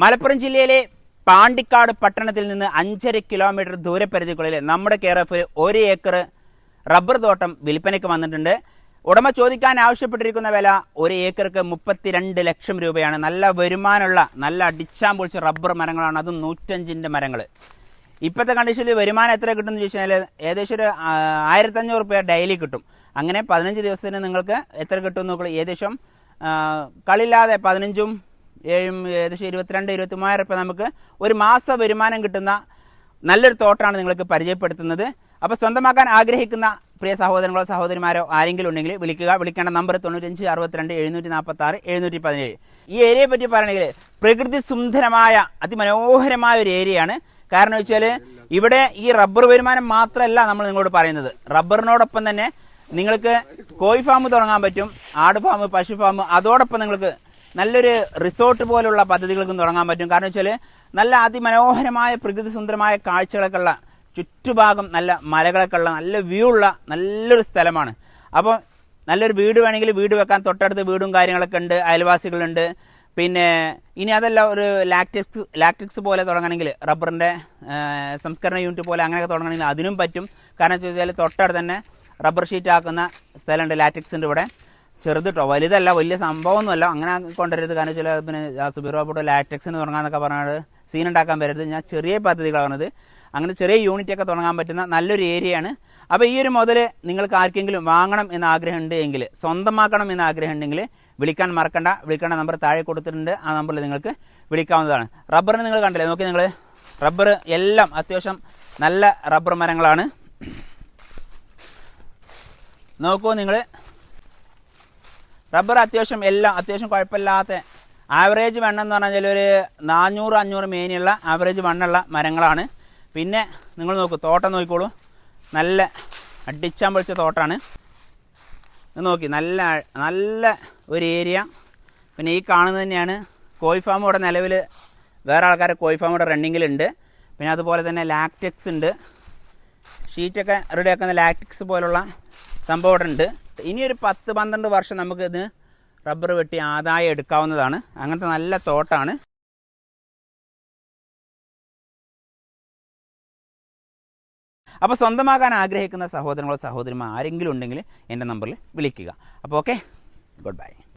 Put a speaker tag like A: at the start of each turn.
A: മലപ്പുറം ജില്ലയിലെ പാണ്ടിക്കാട് പട്ടണത്തിൽ നിന്ന് അഞ്ചര കിലോമീറ്റർ ദൂരപരിധിക്കുള്ളിൽ നമ്മുടെ കെയർ ഒരു ഏക്കർ റബ്ബർ തോട്ടം വിൽപ്പനയ്ക്ക് വന്നിട്ടുണ്ട്. ഉടമ ചോദിക്കാൻ ആവശ്യപ്പെട്ടിരിക്കുന്ന വില ഒരു ഏക്കർക്ക് മുപ്പത്തിരണ്ട് ലക്ഷം രൂപയാണ്. നല്ല വരുമാനമുള്ള നല്ല അടിച്ചാൻ പൊളിച്ച റബ്ബർ മരങ്ങളാണ്. അതും നൂറ്റഞ്ചിന്റെ മരങ്ങൾ ഇപ്പോഴത്തെ കണ്ടീഷനിൽ വരുമാനം എത്ര കിട്ടുമെന്ന് ചോദിച്ചു കഴിഞ്ഞാൽ ഏകദേശം ഒരു ആയിരത്തഞ്ഞൂറ് രൂപ ഡെയിലി കിട്ടും. അങ്ങനെ പതിനഞ്ച് ദിവസത്തിന് നിങ്ങൾക്ക് എത്ര കിട്ടുമെന്ന് നോക്കുക ഏകദേശം കളില്ലാതെ പതിനഞ്ചും ഏഴും ഏകദേശം ഇരുപത്തിരണ്ട് ഇരുപത്തി മൂവായിരം രൂപ നമുക്ക് ഒരു മാസ വരുമാനം കിട്ടുന്ന നല്ലൊരു തോട്ടാണ് നിങ്ങൾക്ക് പരിചയപ്പെടുത്തുന്നത്. അപ്പോൾ സ്വന്തമാക്കാൻ ആഗ്രഹിക്കുന്ന പ്രിയ സഹോദരങ്ങളോ സഹോദരിമാരോ ആരെങ്കിലും ഉണ്ടെങ്കിൽ വിളിക്കുക. വിളിക്കേണ്ട നമ്പർ തൊണ്ണൂറ്റഞ്ച് അറുപത്തിരണ്ട് എഴുന്നൂറ്റി നാൽപ്പത്തി ആറ് എഴുന്നൂറ്റി പതിനേഴ് ഈ ഏരിയയെ പറ്റി പറയണമെങ്കിൽ പ്രകൃതി സുന്ദരമായ അതിമനോഹരമായ ഒരു ഏരിയയാണ്. കാരണം വെച്ചാൽ ഇവിടെ ഈ റബ്ബർ വരുമാനം മാത്രമല്ല നമ്മൾ നിങ്ങളോട് പറയുന്നത്. റബ്ബറിനോടൊപ്പം തന്നെ നിങ്ങൾക്ക് കോഴി ഫാം തുടങ്ങാൻ പറ്റും ആട് ഫാം പശു ഫാം അതോടൊപ്പം നിങ്ങൾക്ക് നല്ലൊരു റിസോർട്ട് പോലുള്ള പദ്ധതികൾക്കും തുടങ്ങാൻ പറ്റും. കാരണം വെച്ചാൽ നല്ല അതിമനോഹരമായ പ്രകൃതി സുന്ദരമായ കാഴ്ചകളൊക്കെ ഉള്ള ചുറ്റുഭാഗം നല്ല മലകളൊക്കെ ഉള്ള നല്ല വ്യൂ ഉള്ള നല്ലൊരു സ്ഥലമാണ്. അപ്പോൾ നല്ലൊരു വീട് വേണമെങ്കിൽ വീട് വെക്കാൻ തൊട്ടടുത്ത് വീടും കാര്യങ്ങളൊക്കെ ഉണ്ട് അയൽവാസികളുണ്ട്. പിന്നെ ഇനി അതല്ല ഒരു ലാക്ടിക്സ് ലാക്ടിക്സ് പോലെ തുടങ്ങണമെങ്കിൽ റബ്ബറിന്റെ സംസ്കരണ യൂണിറ്റ് പോലെ അങ്ങനെയൊക്കെ തുടങ്ങണമെങ്കിൽ അതിനും പറ്റും. കാരണം വെച്ച് കഴിഞ്ഞാൽ തൊട്ടടുത്ത് തന്നെ റബ്ബർ ഷീറ്റ് ആക്കുന്ന സ്ഥലമുണ്ട് ലാറ്റിക്സിന്റെ ഇവിടെ. ചെറുത് കേട്ടോ വലുതല്ല വലിയ സംഭവമൊന്നുമല്ല. അങ്ങനെ കൊണ്ടുവരരുത് കാരണം ചില പിന്നെ എന്ന് ലാറ്റക്സിന് തുടങ്ങാന്നൊക്കെ പറഞ്ഞാൽ സീൻ ഉണ്ടാക്കാൻ വരരുത്. ഞാൻ ചെറിയ പദ്ധതികളാണ് അങ്ങനെ ചെറിയ യൂണിറ്റ് ഒക്കെ തുടങ്ങാൻ പറ്റുന്ന നല്ലൊരു ഏരിയയാണ് അപ്പോൾ ഈ ഒരു മുതൽ നിങ്ങൾക്ക് ആർക്കെങ്കിലും വാങ്ങണം എന്ന് ആഗ്രഹം ഉണ്ട് എങ്കിൽ സ്വന്തമാക്കണം എന്ന് ആഗ്രഹം ഉണ്ടെങ്കിൽ വിളിക്കാൻ മറക്കണ്ട. വിളിക്കേണ്ട നമ്പർ താഴെ കൊടുത്തിട്ടുണ്ട്. ആ നമ്പറിൽ നിങ്ങൾക്ക് വിളിക്കാവുന്നതാണ്. റബ്ബറിന് നിങ്ങൾ കണ്ടില്ലേ? നോക്കി നിങ്ങൾ റബ്ബർ എല്ലാം അത്യാവശ്യം നല്ല റബ്ബർ മരങ്ങളാണ്. നോക്കൂ നിങ്ങൾ റബ്ബർ അത്യാവശ്യം എല്ലാം അത്യാവശ്യം കുഴപ്പമില്ലാത്ത ആവറേജ് മണ്ണ് എന്ന് പറഞ്ഞാൽ ഒരു നാനൂറ് അഞ്ഞൂറ് മേനിയുള്ള ആവറേജ് മണ്ണുള്ള മരങ്ങളാണ്. പിന്നെ നിങ്ങൾ നോക്കൂ തോട്ടം നോക്കിക്കോളൂ. നല്ല അടിച്ചാൻ പൊളിച്ച തോട്ടമാണ് നോക്കി നല്ല നല്ല ഒരു ഏരിയ പിന്നെ ഈ കാണുന്നത് തന്നെയാണ് കോഴി ഫാം ഇവിടെ നിലവിൽ വേറെ ആൾക്കാരെ കോഴി ഫാം ഇവിടെ റണ്ണിങ്ങിലുണ്ട്. പിന്നെ അതുപോലെ തന്നെ ലാക്ടെക്സ് ഉണ്ട്. ഷീറ്റൊക്കെ റെഡിയാക്കുന്ന ലാക്ടിക്സ് പോലുള്ള സംഭവം ഇവിടെ ഉണ്ട് ഇനി ഒരു പത്ത് പന്ത്രണ്ട് വർഷം നമുക്ക് ഇത് റബ്ബർ വെട്ടി ആദായം എടുക്കാവുന്നതാണ്. അങ്ങനത്തെ നല്ല തോട്ടാണ്. അപ്പോൾ സ്വന്തമാകാൻ ആഗ്രഹിക്കുന്ന സഹോദരങ്ങളോ സഹോദരിമാർ ആരെങ്കിലും ഉണ്ടെങ്കിൽ എന്റെ നമ്പറിൽ വിളിക്കുക. അപ്പോൾ ഓക്കെ? Good bye.